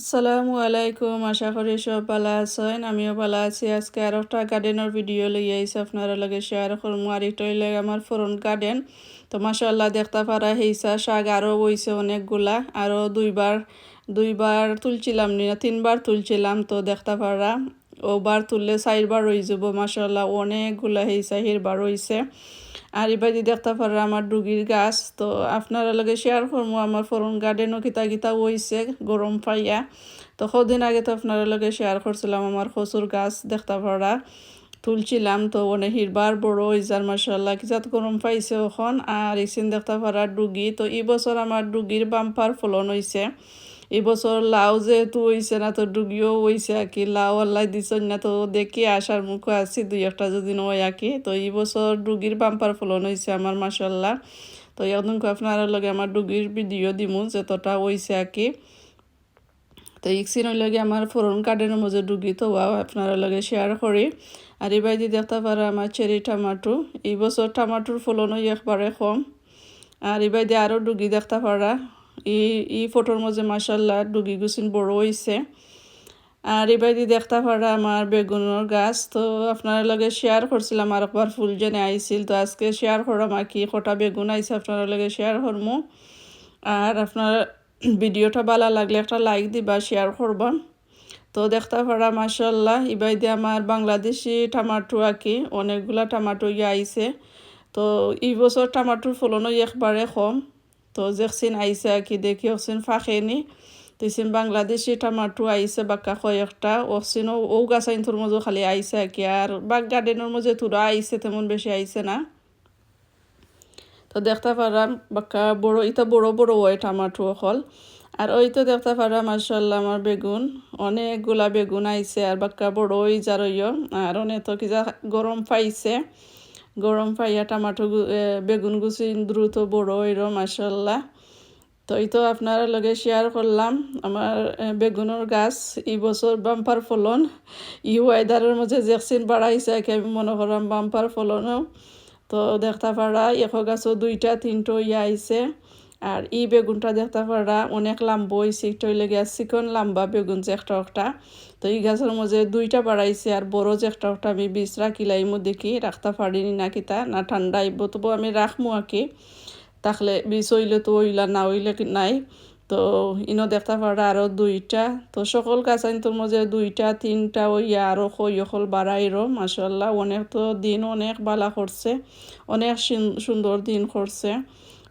আসসালামু আলাইকুম, আশা করি সব ভালো আছেন। আমিও ভালো আছি। আজকে আর একটা গার্ডেনের ভিডিও লইয়া আইসি আপনারা লগে শেয়ার করব আর এটা হইলে আমার ফরন গার্ডেন তো মাসাল্লাহ দেখতে পারা হেসা শাক আরও বইছে অনেকগুলা। আরও দুইবার দুইবার তুলছিলাম না, তিনবার তুলছিলাম। তো দেখতে পারা ওবার তুললে চারবার রয়ে যাব মাসাল্লাহ অনেকগুলা হইসা হিরবার রইছে। আর এবার দেখতে পারে আমার ডুগির গাছ, তো আপনারা লগে শেয়ার করব আমার ফরন গার্ডেনও কিতা কিতা হইছে, গরম পাইয়া। তো কদিন আগে তো আপনারা লগে শেয়ার করছিলাম আমার খসুর গাছ দেখতে পারা, তুলছিলাম, তো অনেক হিরবার বড় ইজার মাসাল্লাহ কিজাত গরম পাইছে ওখন আর ইসিন দেখতে পারা ডুগি, তো এই বছর আমার ডুগির বাম্পার ফলন হয়েছে এবছর লাউ যেহেতু হইছে না, তো ডুগিও হইছে আর কি। লাউ আল্লাহ দিছেন না, তো দেখি আসার মুখ আছি, দুই একটা যদি নয় আর কি। তো এই বছর ডুগির বাম্পার ফলন হয়েছে আমার মাসাল্লাহ তো একদম আপনার লগে আমার ডুগির ভিডিও দিমু, যতটা হইছে আর কি। তো ইকসিন লগে আমার ফোরন কার্ডের মধ্যে ডুগি তো আপনার লগে শেয়ার করি। আর এই বাইদি দেখতে পারে আমার চেরি টমাটো এই বছর টমাটোর ফলনও একবারে কম। আর এই বাইদি আরও ডুগি দেখতে পারা। এই এই ফটোর মধ্যে মাসাল্লাহ ডুগি গুছিন বড় হয়েছে আর এবারে দেখতে পারা আমার বেগুনের গাছ। তো আপনার লগে শেয়ার করছিলাম আর একবার ফুল জেনে আইছিল। তো আজকে শেয়ার করলাম আর কি, কটা বেগুন আইছে আপনার লগে শেয়ার করব আর আপনার ভিডিওটা ভালো লাগলে একটা লাইক দিবা শেয়ার করবা। তো দেখতে পারা মাসাল্লাহ দিয়ে আমার বাংলাদেশি টমাটো আঁকি অনেকগুলা টমাটো ইয়ে আইছে। তো এই বছর টমাটোর ফলনও একবারে কম। তো জেকসিন আইসে কি, দেখি ওসিন ফাঁকেনি তিসিন বাংলাদেশি টমাটো আইসে বাক্কা কয়েকটা। ওসিন ও গাছ আইন তোর মধ্যে খালি আইসে কি, আর বাগ গার্ডেনের মধ্যে তুরা আইসে তেমন বেশি আইসে না। তো দেখতে পারাম বাক্কা বড়, ইটা বড় বড় ওই টমাটো হল আর ওই তো দেখতে পারা মার্শাল্লাহ আমার বেগুন, অনেকগুলা বেগুন আইছে, আর বাক্কা বড় ওই যার আর অনেক তো কি যা গরম পাইছে। গরম পাইয়া টমাটো বেগুন গুছি দ্রুত বড় হইল মাসাল্লাহ তো এই তো আপনার লগে শেয়ার করলাম। আমার বেগুনের গাছ ই বছর বাম্পার ফলন ই ওয়েদারের মধ্যে জেকসিন বাড়াইছে আমি মনে করলাম বাম্পার ফলনও। তো দেখতে পারা, এখ গাছও দুইটা, তিনটো ইয়ে আইছে। আর এই বেগুনটা দেখতে পারা অনেক লাম্বা হয়েছে একটু লেগে চিকন লাম্বা বেগুন যে একটা একটা। তো এই গাছের মধ্যে দুইটা বাড়াইছে আর বড় যে একটা একটা আমি বিষ রাখিলাই মো দেখি রাখতে পারিনি না কিতা না ঠান্ডা আইব তবু আমি রাখমু আঁকি তাহলে বিষ হইলে তো ওইলা না হইলে নাই। তো ইনো দেখতে পারা আরও দুইটা। তো সকল গাছ আইন তোর মধ্যে দুইটা, তিনটা ওই আরও কই অকল বাড়াইরো মাসাল্লাহ অনেক তো দিন অনেক বালা করছে, অনেক সুন্দর দিন করছে।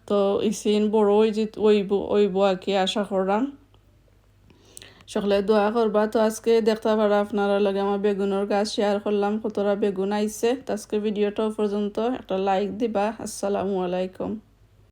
তো ইসিন বড় ওই যে ওইব ওইব আর কি আশা করলাম। সকলে দোয়া করবা। তো আজকে দেখতে পারা আপনারা লগে আমার বেগুনের গাছ শেয়ার করলাম, কতটা বেগুন আইছে। তো আজকে ভিডিওটাও পর্যন্ত একটা লাইক দিবা। আসসালামু আলাইকুম।